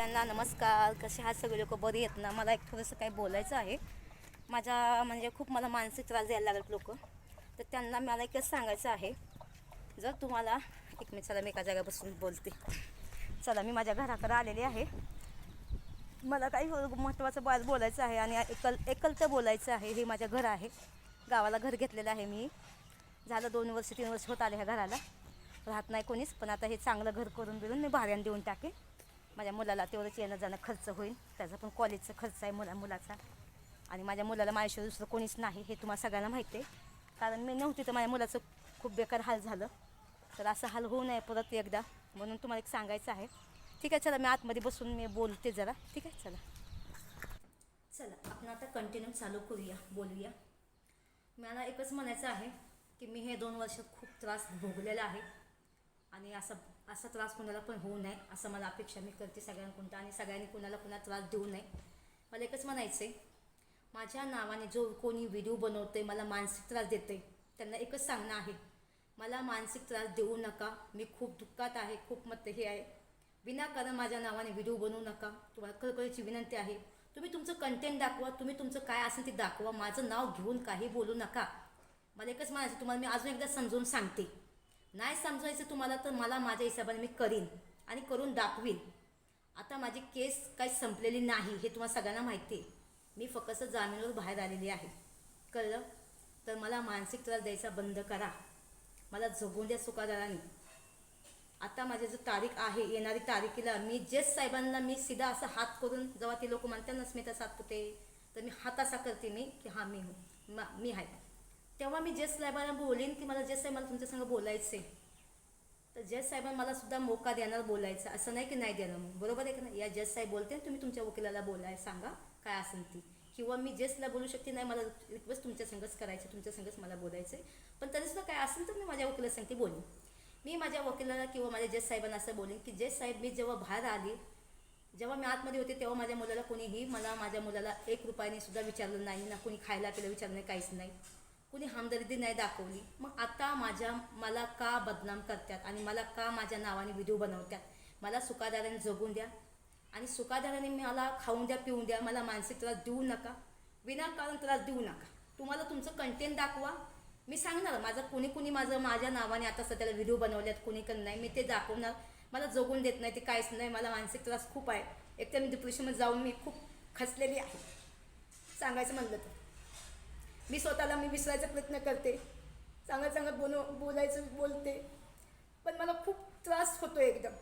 त्यांना नमस्कार कसे आहात? सगळे लोक बरी आहेत ना? मला एक थोडंसं काही बोलायचं आहे. माझ्या म्हणजे खूप मला मानसिक त्रास द्यायला लागत लोक. तर त्यांना मला एकच सांगायचं आहे. जर तुम्हाला एक मी चला मी एका जागा बसून बोलते. चला मी माझ्या घराकडे आलेली आहे. मला काही महत्त्वाचं बाज बोलायचं आहे आणि एकल एकलतं बोलायचं आहे. हे माझ्या घर आहे. गावाला घर घेतलेलं आहे मी. झालं दोन वर्ष तीन वर्ष होत आले ह्या घराला. राहत नाही कोणीच पण आता हे चांगलं घर करून बिरून मी भाड्यानं देऊन टाकेन. माझ्या मुलाला तेवढंच येणं जाणं खर्च होईल. त्याचा पण कॉलेजचा खर्च आहे मुला मुलाचा. आणि माझ्या मुलाला माझ्याशिवाय दुसरं कोणीच नाही हे तुम्हाला सगळ्यांना माहिती आहे. कारण मी नव्हती तर माझ्या मुलाचं खूप बेकार हाल झालं. तर असं हाल होऊ नये परत एकदा. म्हणून तुम्हाला एक सांगायचं आहे. ठीक आहे चला मी आतमध्ये बसून मी बोलते जरा. ठीक आहे चला. चला आपण आता कंटिन्यू चालू करूया बोलूया. मला एकच म्हणायचं आहे की मी हे दोन वर्ष खूप त्रास भोगलेला आहे. आणि असा असा त्रास कोणाला पण होऊ नये असं मला अपेक्षा मी करते सगळ्यांकडून आणि सगळ्यांनी कुणाला कुणा त्रास देऊ नये. मला एकच म्हणायचं आहे माझ्या नावाने जो कोणी व्हिडिओ बनवतो आहे मला मानसिक त्रास देते त्यांना एकच सांगणं आहे मला मानसिक त्रास देऊ नका मी खूप दुःखात आहे खूप मत हे आहे. विनाकारण माझ्या नावाने व्हिडिओ बनवू नका तुम्हाला कळकळीची विनंती आहे. तुम्ही तुमचं कंटेंट दाखवा तुम्ही तुमचं काय असेल ते दाखवा माझं नाव घेऊन काही बोलू नका. मला एकच म्हणायचं तुम्हाला मी अजून एकदा समजून सांगते. नाही समजायचं तुम्हाला तर मला माझ्या हिशोबाने मी करीन आणि करून दाखवीन. आता माझी केस काही संपलेली नाही हे तुम्हाला सगळ्यांना माहिती आहे. मी फक्त जामीनवर बाहेर आलेली आहे. कळलं? तर मला मानसिक त्रास द्यायचा बंद करा. मला जगून द्या सुखादाराने. आता माझी जो तारीख आहे येणारी तारीखीला मी जेस साहेबांना मी सीधा असा हात करून जेव्हा ते लोक म्हणतात ना स्मिता सातपुते तर मी हात असा करते मी की हां मी हो. मी आहे. तेव्हा मी जेस साहेबांना बोलेन की मला जेस साहेब मला तुमच्यासंग बोलायचं आहे तर जज साहेबांना मला सुद्धा मोका देणार बोलायचं. असं नाही की नाही देणार मग बरोबर आहे का नाही? या जज साहेब बोलते तुम्ही तुमच्या वकिलाला बोलाय सांगा काय असेल ती. किंवा मी जजला बोलू शकते नाही मला रिक्वेस्ट तुमच्या संगच करायचं तुमच्या संगच मला बोलायचं आहे पण तरीसुद्धा काय असेल तर मी माझ्या वकिला सांगते बोलेन. मी माझ्या वकिलाला किंवा माझ्या जज साहेबांना असं बोलेन की जज साहेब मी जेव्हा बाहेर आली जेव्हा मी आतमध्ये होते तेव्हा माझ्या मुलाला कोणीही मला माझ्या मुलाला एक रुपयाने सुद्धा विचारलं नाही ना कोणी खायला पिलं विचारलं नाही काहीच नाही. कुणी हमदर्दी नाही दाखवली. मग आता माझ्या मला का बदनाम करतात आणि मला का माझ्या नावाने व्हिडिओ बनवतात? मला सुखादाराने जगून द्या. आणि सुखादाराने मला खाऊन द्या पिऊन द्या. मला मानसिक त्रास देऊ नका. विनाकारण त्रास देऊ नका. तुम्हाला तुमचं कंटेंट दाखवा. मी सांगणार माझं कुणी कुणी माझं माझ्या नावाने आता सध्याला व्हिडिओ बनवल्यात कुणी पण नाही. मी ते दाखवणार. मला जगून देत नाही ते काहीच नाही. मला मानसिक त्रास खूप आहे. एक तर मी डिप्रेशनमध्ये जाऊन मी खूप खचलेली आहे. सांगायचं म्हणलं तर. मी स्वतःला मी विसरायचा प्रयत्न करते. चांगलं चांगलं बोल बोलायचं बोलते. पण मला खूप त्रास होतो एकदम.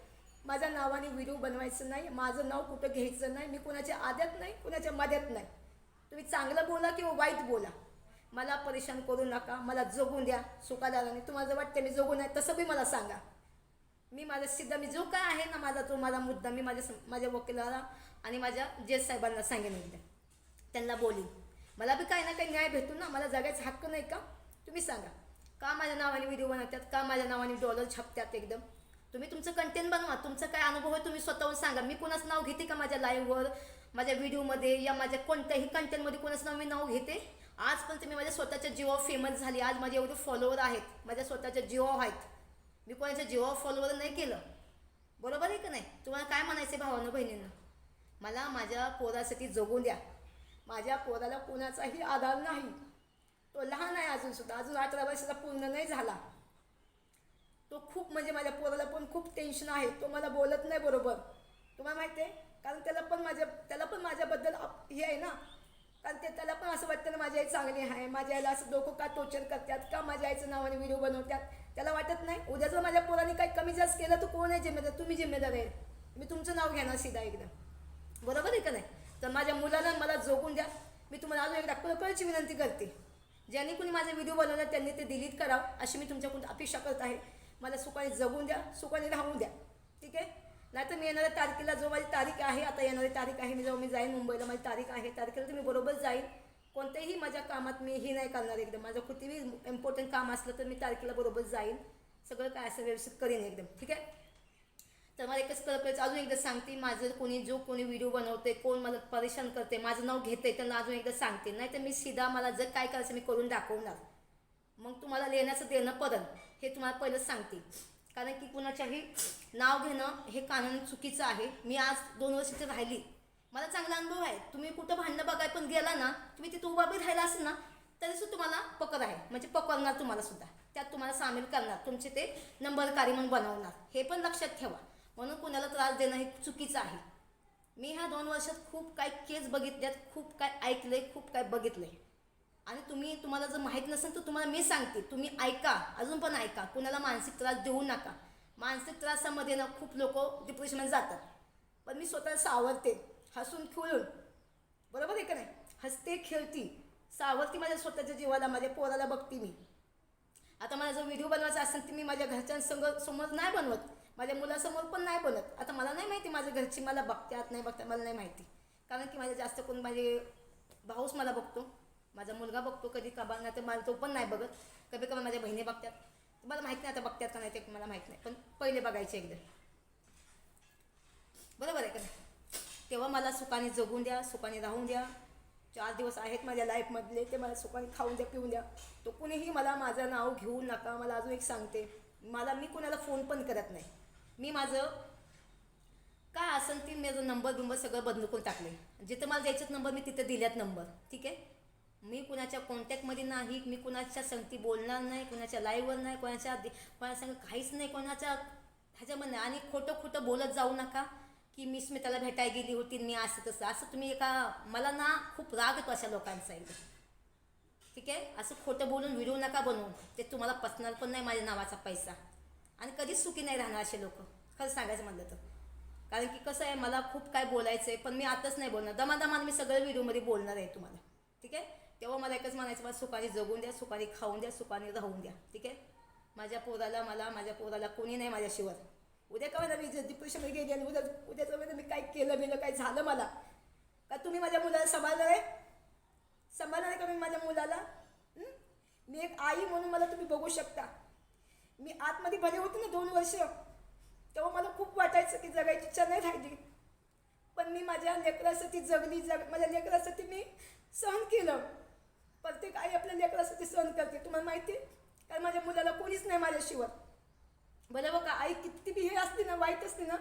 माझ्या नावाने व्हिडिओ बनवायचं नाही माझं नाव कुठं घ्यायचं नाही मी कुणाच्या आद्यात नाही कुणाच्या मध्यात नाही. तुम्ही चांगलं बोला किंवा वाईट बोला. मला परेशान करू नका मला जगून द्या सुखादाराने. तुम्हाला जर वाटतं मी जगून आहे तसं बी मला सांगा. मी माझा सिद्धा मी जो काय आहे ना माझा तो माझा मुद्दा मी माझ्या माझ्या वकिलाला आणि माझ्या जज साहेबांना सांगेन एकदा. त्यांना बोलीन. मला बी काही ना काही न्याय भेटतो ना मला जगायचा हक्क नाही का? तुम्ही सांगा. का माझ्या नावाने व्हिडिओ बनवतात? का माझ्या नावाने डॉलर छापतात एकदम? तुम्ही तुमचं कंटेंट बनवा. तुमचं काय अनुभव आहे तुम्ही स्वतःहून सांगा. मी कोणाचं नाव घेते का माझ्या लाईव्हवर माझ्या व्हिडिओमध्ये या माझ्या कोणत्याही कंटेंटमध्ये कोणाचं नाव मी नाव घेते? आजपर्यंत मी माझ्या स्वतःच्या जीवावर फेमस झाली. आज माझे एवढे फॉलोवर आहेत. माझ्या स्वतःच्या जीवावर आहेत. मी कोणाच्या जीवावर फॉलोवर नाही केलं. बरोबर आहे का नाही? तुम्हाला काय म्हणायचं आहे भावानं बहिणींना? मला माझ्या पोरासाठी जगू द्या. माझ्या पोराला कोणाचाही आधार नाही. तो लहान आहे अजून सुद्धा अजून अठरा वर्षाचा पूर्ण नाही झाला. तो खूप म्हणजे माझ्या पोराला पण खूप टेन्शन आहे. तो मला बोलत नाही बरोबर. तुम्हाला माहिती आहे? कारण त्याला पण माझ्या त्याला पण माझ्याबद्दल अप- हे आहे ना. कारण ते त्याला पण असं वाटतं ना माझी आई चांगली आहे माझ्या आईला असं डोकं का टोचर करतात का माझ्या आईचं नावाने व्हिडिओ बनवतात? त्याला वाटत नाही. उद्या जर माझ्या पोराने काही कमी जास्त केलं तर कोण आहे जिम्मेदार? तुम्ही जिम्मेदार आहे. मी तुमचं नाव घेणार सीधा एकदम बरोबर आहे का नाही? तर माझ्या मुलाला मला जोगून द्या. मी तुम्हाला अजून एकदा कळकळीची विनंती करते. ज्यांनी कुणी माझे व्हिडिओ बनवला त्यांनी ते डिलीट करावं अशी मी तुमच्याकडून अपेक्षा करत आहे. मला सुखाने जगून द्या सुखाने राहून द्या. ठीक आहे? नाहीतर मी येणाऱ्या तारखेला जो माझी तारीख आहे आता येणारी तारीख आहे मी जेव्हा मी जाईन मुंबईला माझी तारीख आहे तारखेला तर मी बरोबर जाईन. कोणत्याही माझ्या कामात मी ही नाही करणार एकदम. माझं कुठेही इम्पॉर्टंट काम असलं तर मी तारखेला बरोबर जाईन. सगळं काय असं व्यवस्थित करीन एकदम. ठीक आहे? तर मला एकच कळकळीचं अजून एकदा सांगते माझं कोणी जो कोणी व्हिडिओ बनवते कोण मला परेशान करते माझं नाव घेते त्यांना अजून एकदा सांगते. नाही तर मी सीधा मला जर काय करायचं मी करून दाखवणार. मग तुम्हाला लेण्याचं देणं पडन हे तुम्हाला पहिलं सांगते. कारण की कुणाच्याही नाव घेणं हे कानून चुकीचं आहे. मी आज दोन वर्षाची राहिली. मला चांगला अनुभव आहे. तुम्ही कुठं भांडणं बघाय पण गेला ना तुम्ही तिथं उभा बी राहिला असेल ना तरीसुद्धा तुम्हाला पकड आहे. म्हणजे पकडणार तुम्हाला सुद्धा. त्यात तुम्हाला सामील करणार. तुमचे ते नंबरकारी म्हणून बनवणार. हे पण लक्षात ठेवा. म्हणून कुणाला त्रास देणं हे चुकीचं आहे. मी ह्या दोन वर्षात खूप काय केस बघितल्यात खूप काय ऐकलंय खूप काय बघितलंय. आणि तुम्ही तुम्हाला जर माहीत नसेल तर तुम्हाला मी सांगते. तुम्ही ऐका अजून पण ऐका. कुणाला मानसिक त्रास देऊ नका. मानसिक त्रासामध्ये ना खूप लोक डिप्रेशनमध्ये जातात. पण मी स्वतः सावरते. हसून खेळून बरोबर आहे का नाही? हसते खेळती. सावरती माझ्या स्वतःच्या जीवाला माझ्या पोराला बघते मी. आता मला जर व्हिडिओ बनवायचा असेल तर मी माझ्या घरच्यांसंग समोर नाही बनवत. माझ्या मुलासमोर पण नाही बोलत आता मला नाही माहिती माझ्या घरची मला बघतात नाही बघतात मला नाही माहिती. कारण की माझ्या जास्त कोण माझे भाऊच मला बघतो. माझा मुलगा बघतो कधी कबाल नाही तर मला तो पण नाही बघत. कधी कबा माझ्या बहिणी बघतात. मला माहीत नाही आता बघतात का नाही ते मला माहीत नाही. पण पहिले बघायचे एकदा. बरोबर आहे का नाही? तेव्हा मला सुखाने जगून द्या सुखाने राहून द्या. चार दिवस आहेत माझ्या लाईफमधले ते मला सुखाने खाऊन द्या पिऊन द्या. तो कुणीही मला माझं नाव घेऊ नका मला अजून एक सांगते. मला मी कुणाला फोन पण करत नाही. मी माझं का असेल ती माझं नंबर बिंबर सगळं बंद करून टाकले जिथं मला द्यायचेच नंबर मी तिथं दिल्यात नंबर ठीक आहे? मी कुणाच्या कॉन्टॅक्टमध्ये नाही मी कुणाच्या संगती बोलणार नाही कुणाच्या लाईव्हवर नाही कोणाच्या दे- कोणासंग काहीच नाही कोणाच्या ह्याच्यामध्ये नाही. आणि खोटं खोटं बोलत जाऊ नका की मी स्मिताला भेटायला गेली होती मी असं तसं. असं तुम्ही एका मला ना खूप राग येतो अशा लोकांचा एकदम ठीक आहे? असं खोटं बोलून व्हिडिओ नका बनवून ते तुम्हाला पसणार पण नाही माझ्या नावाचा पैसा. आणि कधीच सुखी नाही राहणार असे लोक. खरं सांगायचं म्हणलं तर. कारण की कसं आहे मला खूप काय बोलायचं आहे पण मी आताच नाही बोलणार. दमादमान मी सगळं व्हिडिओमध्ये बोलणार आहे तुम्हाला. ठीक आहे? तेव्हा मला एकच म्हणायचं मला सुखाने जगून द्या सुखाने खाऊन द्या सुखाने राहून द्या. ठीक आहे? माझ्या पोराला मला माझ्या पोराला कोणी नाही माझ्याशिवाय. उद्या का मी जर डिप्रेशनमध्ये गेली आणि उद्या उद्याचं वेळेला मी काय केलं बिलं काय झालं मला? का तुम्ही माझ्या मुलाला सांभाळणार आहे? सांभाळणार आहे का मी माझ्या मुलाला? मी एक आई म्हणून मला तुम्ही बघू शकता. मी आतमध्ये भले होते ना दोन वर्ष तेव्हा मला खूप वाटायचं की जगायची इच्छा नाही राहिली. पण मी माझ्या लेकरासाठी जगली जग माझ्या लेकरासाठी मी सहन केलं. प्रत्येक आई आपल्या लेकरासाठी सहन करते. तुम्हाला माहिती आहे? कारण माझ्या मुलाला कोणीच नाही माझ्याशिवाय बरं बघा आई किती बी हे असते ना वाईट असते ना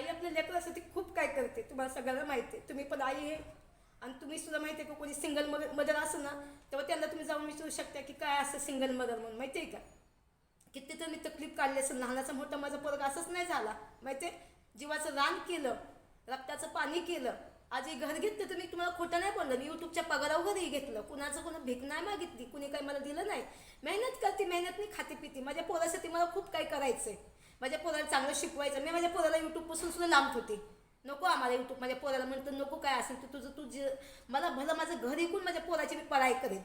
आई आपल्या लेकरासाठी खूप काय करते तुम्हाला सगळ्यांना माहिती आहे. तुम्ही पण आई आहे. आणि तुम्ही सुद्धा माहिती आहे का कोणी सिंगल मदर मदर असेल ना तेव्हा त्यांना तुम्ही जाऊन विचारू शकता की काय असं सिंगल मदर म्हणून माहिती आहे का? किती तर मी तकलीफ काढली असेल लहानाचा मोठा माझा पोरगा असंच नाही झाला माहिती आहे? जीवाचं रान केलं रक्ताचं पाणी केलं आज हे घर घेतलं तर मी तुम्हाला खोटं नाही बोललं मी यूट्यूबच्या पगारावर घेतलं कुणाचं कोणा भीक नाही मागितली कुणी काही मला दिलं नाही. मेहनत करते मेहनत मी खाते पिते माझ्या पोरासाठी मला खूप काही करायचं आहे माझ्या पोराला चांगलं शिकवायचं. मी माझ्या पोराला यूट्यूबपासून सुद्धा लांब होते नको आम्हाला यूट्यूब माझ्या पोराला म्हणतं नको काय असेल तर तुझं तू जे मला भलं माझं घर ऐकून माझ्या पोराची मी पढाई करेन.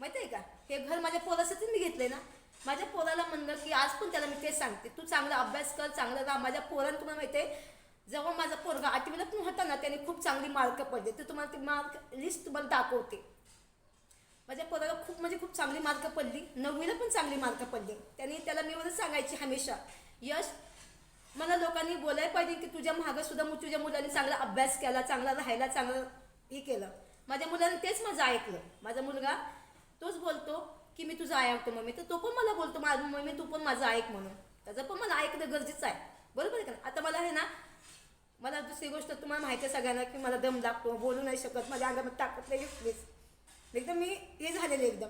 माहिती आहे का? हे घर माझ्या पोरासाठी मी घेतलंय ना? माझ्या पोराला म्हणलं की आज पण त्याला मी तेच सांगते. तू चांगला अभ्यास कर चांगलं राहा. माझ्या पोरानं तुम्हाला माहिती आहे जेव्हा माझा पोरगा आठवीला पण होता ना त्याने खूप चांगली मार्क पडले. ते तुम्हाला ती मार्क लिस्ट तुम्हाला दाखवते. माझ्या पोराला खूप म्हणजे खूप चांगली मार्क पडली. नववीला पण चांगली मार्क पडली. त्याने त्याला मी एवढं सांगायची हमेशा. यश. मला लोकांनी बोलायला पाहिजे की तुझ्या मागं सुद्धा मग तुझ्या मुलांनी चांगला अभ्यास केला चांगला राहायला चांगलं हे केलं. माझ्या मुलाने तेच माझं ऐकलं. माझा मुलगा तोच बोलतो की मी तुझं ऐकतो मम्मी. तर तो पण मला बोलतो माझं मम्मी तू पण माझं ऐक म्हणून. त्याचं पण मला ऐकणं गरजेचं आहे. बरोबर आहे का आता मला हे ना मला दुसरी गोष्ट तुम्हाला माहिती आहे सगळ्यांना की मला दम लागतो बोलू नाही शकत माझ्या अंगामध्ये ताकद नाही प्लीज एकदम मी हे झालेले एकदम.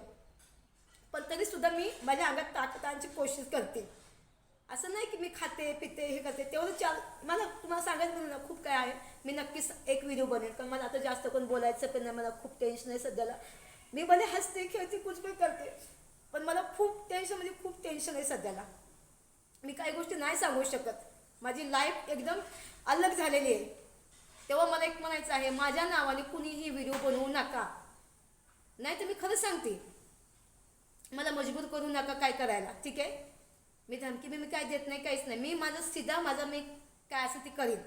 पण तरी सुद्धा मी माझ्या अंगात ताकदांची कोशिश करते. असं नाही की मी खाते पिते हे करते. तेवढं चाल मला तुम्हाला सांगायचं म्हणून ना खूप काय आहे. मी नक्कीच एक व्हिडिओ बनेन कारण मला आता जास्त कोण बोलायचं पण नाही. मला खूप टेन्शन आहे सध्याला. मी भले हसते खेळते कुछ पण करते. पण मला खूप टेन्शन म्हणजे खूप टेन्शन आहे सध्याला. मी काही गोष्टी नाही सांगू शकत. माझी लाईफ एकदम अलग झालेली आहे. तेव्हा मला एक म्हणायचं आहे माझ्या नावाने कुणीही व्हिडिओ बनवू नका. नाही तर मी खरं सांगते. मला मजबूर करू नका काय करायला. ठीक आहे? मी धमकी मी काय देत नाही काहीच नाही. मी माझं सीधा माझं मी काय असं ते करीन.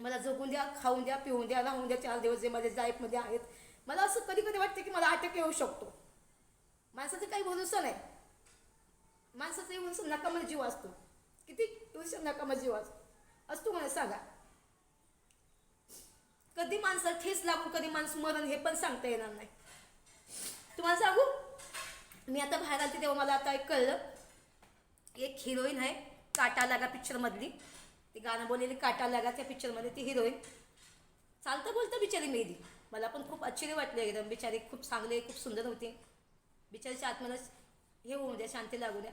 मला जगून द्या खाऊन द्या पिऊन द्या राहून द्या चार दिवस जे माझ्या लाईफमध्ये आहेत. मला असं कधी कधी वाटतं की मला अटक येऊ शकतो. माणसाचा काही भरोसा नाही. माणसाचा भरोसा नकामा जीव असतो. किती दिवस नकामा जीव असतो? असतो मला सांगा. कधी माणसाला ठेस लागून कधी माणूस मरण हे पण सांगता येणार नाही. तुम्हाला सांगू? मी आता बाहेर आली तेव्हा मला आता एक कळलं. एक हिरोईन आहे काटा लागा पिक्चरमधली ती गाणं बोललेली काटा लागा त्या पिक्चरमध्ये ती हिरोईन. चालतं बोलतं बिचारी मेली मला पण खूप आश्चर्य वाटले एकदम. बिचारी खूप चांगले खूप सुंदर होते. बिचारीच्या आत्म्याला हे होऊ द्या शांती लागू द्या.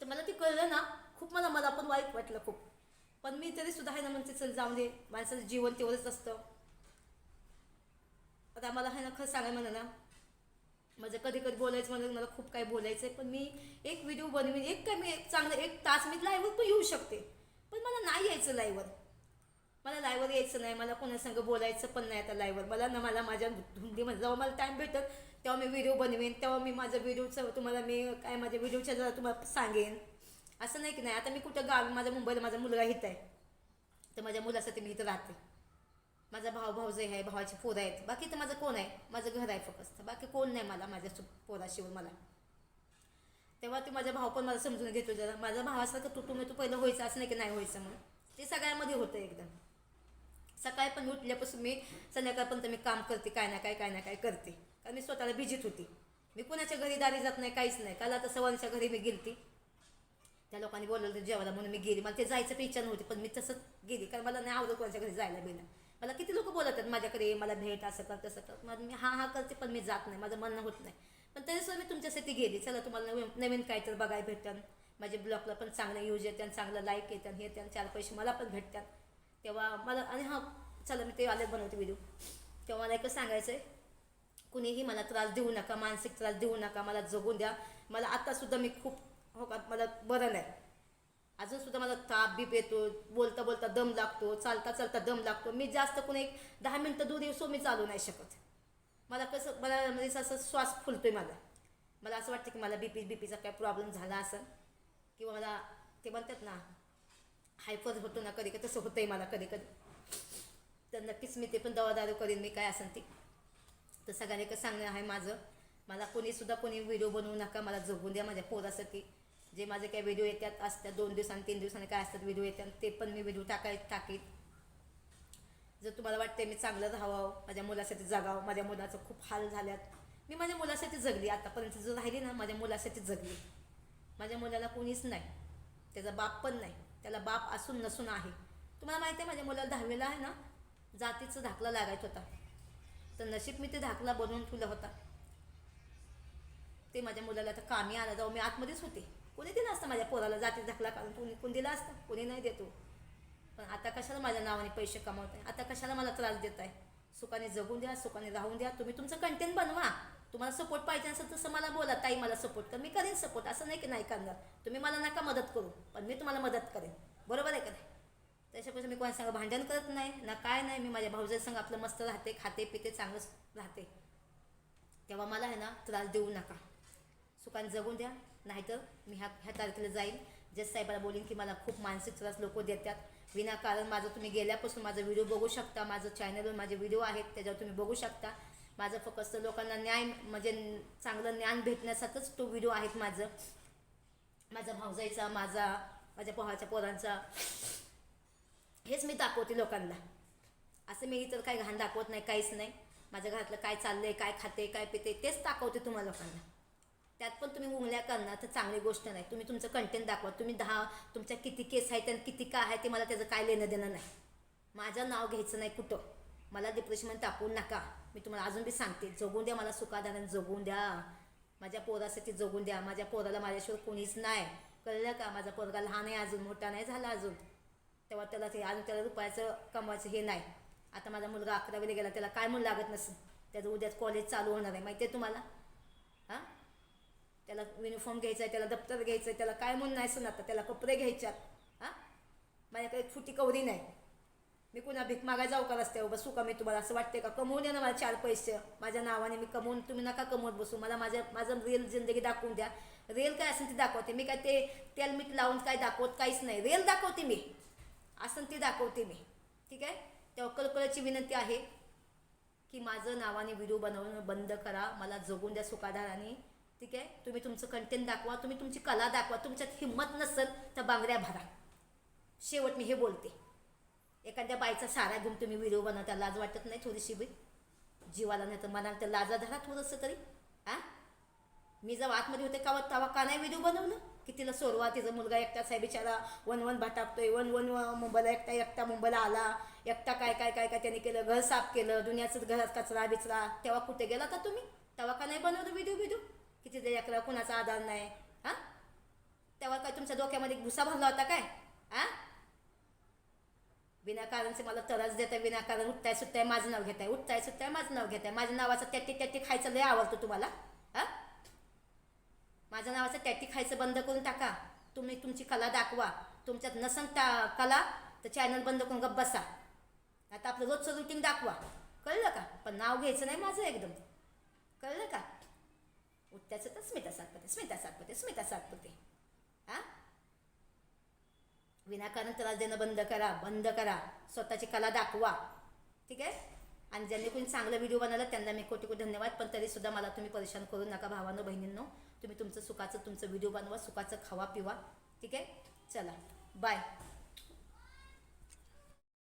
तर मला ते कळलं ना खूप मला मला पण वाईट वाटलं खूप. पण मी तरी सुद्धा आहे ना म्हणते चल जाऊन दे. माणसाचं जीवन तेवढंच असतं. आता मला आहे ना खरं सांगाय म्हणा ना माझं कधी कधी बोलायचं म्हणजे मला खूप काही बोलायचं आहे पण मी एक व्हिडिओ बनवीन एक काय मी चांगलं एक तास मी लाईव्हवर पण येऊ शकते. पण मला नाही यायचं लाईव्हवर मला लाईव्हवर यायचं नाही मला कोणासंग बोलायचं पण नाही आता लाईव्हवर मला ना मला माझ्या धुंदीमध्ये जेव्हा मला टाईम भेटत तेव्हा मी व्हिडिओ बनवेन तेव्हा मी माझं व्हिडिओचं तुम्हाला मी काय माझ्या व्हिडिओच्या जरा तुम्हाला सांगेन. असं नाही की नाही आता मी कुठं गावी माझ्या मुंबईला माझा मुलगा इथं आहे. तर माझ्या मुलासाठी मी इथं राहते. माझा भाऊ भाऊजे आहे भावाची पोरं आहेत बाकी तर माझं कोण आहे? माझं घर आहे फक्त. बाकी कोण नाही मला माझ्या सु- पोराशिवाय मला. तेव्हा तू माझा भाऊ पण मला समजून घेतो जरा. माझा भावासारखं तू तुम्ही तू पहिलं व्हायचं असं नाही की नाही व्हायचं म्हणून. ते सगळ्यामध्ये होतं एकदम. सकाळी पण उठल्यापासून मी संध्याकाळपर्यंत मी काम करते काय ना काय काय ना काय करते. कारण मी स्वतःला बिजीत होती. मी कुणाच्या घरी दारी जात नाही काहीच नाही. काल आता सवांच्या घरी मी गेलती. त्या लोकांनी बोलवलं जेवायला म्हणून मी गेली. मला ते जायचं पण इच्छा नव्हती पण मी तसंच गेली. कारण मला नाही आवडत कोणाच्या घरी जायला बिना. मला किती लोक बोलतात माझ्याकडे मला भेट असं कर तसं कर. मग मी हा हा करते पण मी जात नाही माझं म्हणणं होत नाही. पण तरी सुद्धा मी तुमच्यासाठी गेली. चला तुम्हाला नवीन नवीन काय तर बघायला भेटतं माझ्या ब्लॉगला पण चांगलं यूज येतात चांगलं लाईक येतात हे येतात चार पैसे मला पण भेटतात. तेव्हा मला आणि हां चला मी ते आले बनवते व्हिडिओ तेव्हा मला एकच सांगायचं आहे कुणीही मला त्रास देऊ नका मानसिक त्रास देऊ नका मला जगून द्या. मला आत्तासुद्धा मी खूप हो का मला बरं नाही. अजून सुद्धा मला ताप बीप येतो बोलता बोलता दम लागतो चालता चालता दम लागतो. मी जास्त कोणी एक दहा मिनटं दूध येऊ सो मी चालू नाही शकत. मला कसं मला म्हणजे असं श्वास फुलतोय मला मला असं वाटतं की मला बी पी बी पीचा काय प्रॉब्लेम झाला असेल किंवा मला ते म्हणतात ना हायपर होतो ना कधी कधी तसं होतंय मला कधी कधी तर नक्कीच मी ते पण दवादारू करीन मी काय असेल ते. तर सगळ्यांनी एकच सांगणं आहे माझं. मला कोणीसुद्धा कोणी व्हिडिओ बनवू नका मला जगून द्या माझ्या पोरासाठी. जे माझे काही व्हिडिओ येतात असतात दोन दिवसांनी तीन दिवसांनी काय असतात व्हिडिओ येतात ते पण मी व्हिडिओ टाकाय टाकीत जर तुम्हाला वाटते मी चांगलं राहावं माझ्या मुलासाठी जगावं माझ्या मुलाचं खूप हाल झाल्यात. मी माझ्या मुलासाठी जगली आतापर्यंत जर राहिली ना माझ्या मुलासाठी जगली. माझ्या मुलाला कोणीच नाही. त्याचा बाप पण नाही. त्याला बाप असून नसून आहे. तुम्हाला माहिती आहे माझ्या मुलाला दहावीला आहे ना जातीचं धाकला लागायचा होता. तर नशीब मी ते धाकला बनवून ठेवला होता. ते माझ्या मुलाला आता कामी आला जाऊ मी आतमध्येच होते. कुणी दिलं असतं माझ्या पोराला? जाती दाखला काढून कोणी कुणी दिलं असतं? कुणी नाही देतो हो. पण आता कशाला माझ्या नावाने पैसे कमावत आहे आता कशाला मला त्रास देत आहे सुखाने जगून द्या सुखाने राहून द्या. तुम्ही तुमचं कंटेंट बनवा. तुम्हाला सपोर्ट पाहिजे असेल तसं मला बोला. ताई मला सपोर्ट कर. मी करेन सपोर्ट असं नाही की नाही करणार. तुम्ही मला नका मदत करू. पण मी तुम्हाला मदत करेन. बरोबर आहे का नाही? त्याच्यापेक्षा मी कोणासंग भांडण करत नाही ना काय नाही. मी माझ्या भाऊजासंग आपलं मस्त राहते खाते पिते चांगलं राहते. तेव्हा मला आहे ना त्रास देऊ नका. सुखाने जगून द्या. नाहीतर मी ह्या ह्या तारखेला जाईल जस साहेबाला बोलीन की मला खूप मानसिक त्रास लोक देतात. विनाकारण माझं तुम्ही गेल्यापासून माझा व्हिडिओ बघू शकता. माझं चॅनलवर माझे व्हिडिओ आहेत त्याच्यावर तुम्ही बघू शकता. माझं फक्त लोकांना न्याय म्हणजे चांगलं ज्ञान भेटण्यासाठीच तो व्हिडिओ आहेत माझं. माझा भावजाईचा माझा माझ्या पोहाच्या पोरांचा. हेच मी दाखवते लोकांना. असं मी इतर काही घाण दाखवत नाही काहीच नाही. माझ्या घरातलं काय चाललं आहे काय खाते काय पिते तेच दाखवते तुम्हाला लोकांना. त्यात पण तुम्ही उंगल्या करणार तर चांगली गोष्ट नाही. तुम्ही तुमचं कंटेंट दाखवा. तुम्ही दहा तुमच्या किती केस आहेत आणि किती का आहे ते मला त्याचं काय लेणं देणं नाही. माझं नाव घ्यायचं नाही कुठं. मला डिप्रेशनमध्ये टाकून नका. मी तुम्हाला अजून बी सांगते जगून द्या मला सुखाधारण जगून द्या. माझ्या पोरासाठी जगून द्या. माझ्या पोराला माझ्याशिवाय कोणीच नाही. कळलं का? माझा पोरगा लहान आहे अजून मोठा नाही झाला अजून. तेव्हा त्याला ते अजून त्याला रुपयाचं कमवायचं हे नाही. आता माझा मुलगा अकरावीला गेला त्याला काय म्हणून लागत नसेल? त्याचं उद्याच कॉलेज चालू होणार आहे. माहिती आहे तुम्हाला? त्याला युनिफॉर्म घ्यायचा आहे त्याला दप्तर घ्यायचं आहे त्याला काय म्हणून नाही सण आता त्याला कपडे घ्यायच्यात. हां? माझ्याकडे एक फुटी कवरी नाही. मी कुणा भीक मागा जाऊ का रस्त्यावर? बसू का मी तुम्हाला? असं वाटते का? कमवून द्या ना मला चार पैसे. माझ्या नावाने मी कमवून तुम्ही नका कमवत बसू. मला माझ्या माझं रिअल जिंदगी दाखवून द्या. रिअल काय असेल ते दाखवते. मी काय ते तेल मीठ लावून काय दाखवत काहीच नाही. रिअल दाखवते मी. असं ती दाखवते मी. ठीक आहे? तेव्हा कळकळची विनंती आहे की माझं नावाने व्हिडिओ बनवणं बंद करा. मला जगून द्या सुखाधाराने. ठीक आहे? तुम्ही तुमचं कंटेंट दाखवा तुम्ही तुमची कला दाखवा तुमच्यात हिंमत नसेल तर बांगड्या भरा. शेवट मी हे बोलते. एखाद्या बाईचा सारा घेऊन तुम्ही व्हिडिओ बनवता लाज वाटत नाही थोडीशी बी? जीवाला नाही तर मनाला तर लाजा धरा थोडंसं तरी. आ? मी जेव्हा आतमध्ये होते का तेव्हा का नाही व्हिडिओ बनवलं? की तिला सोडवा तिचा मुलगा एकटा साहेब बिचारा वन वन भाटापतोय वन वन व- मुंबईला एकटा एकटा मुंबईला आला एकटा काय काय काय काय त्याने केलं घर साफ केलं दुनियाचं घरात कचरा बिचरा तेव्हा कुठे गेला तर तुम्ही? तेव्हा का नाही बनवलं व्हिडिओ व्हिडिओ की तिथे कुणाचा आधार नाही हां? तेव्हा काय तुमच्या डोक्यामध्ये भुसा भरला होता काय? हां? विनाकारणचे मला त्रास देताय विनाकारण उठताय सुटताय माझं नाव घेताय उठताय सुटताय माझं नाव घेताय. माझ्या नावाचं त्याटी त्याटी खायचं लय आवडतं तुम्हाला हां? माझ्या नावाचं टॅटी खायचं बंद करून टाका. तुम्ही तुमची कला दाखवा. तुमच्यात नसन टा कला तर चॅनल बंद करून गप्प बसा. आता आपलं रोजचं रुटीन दाखवा. कळलं का? पण नाव घ्यायचं नाही माझं एकदम. कळलं का? उठत्याचं तर स्मिता सातपते स्मिता सातपते स्मिता सातपते हां विनाकारण त्रास देणं बंद करा बंद करा स्वतःची कला दाखवा ठीक आहे आणि ज्यांनी कोणी चांगला व्हिडिओ बनवला त्यांना मी कोटी कोटी धन्यवाद पण तरीसुद्धा मला तुम्ही परेशान करू नका भावानं बहिणींनो तुम्ही तुमचं सुखाचं तुमचं व्हिडिओ बनवा सुखाचं खावा पिवा ठीक आहे चला बाय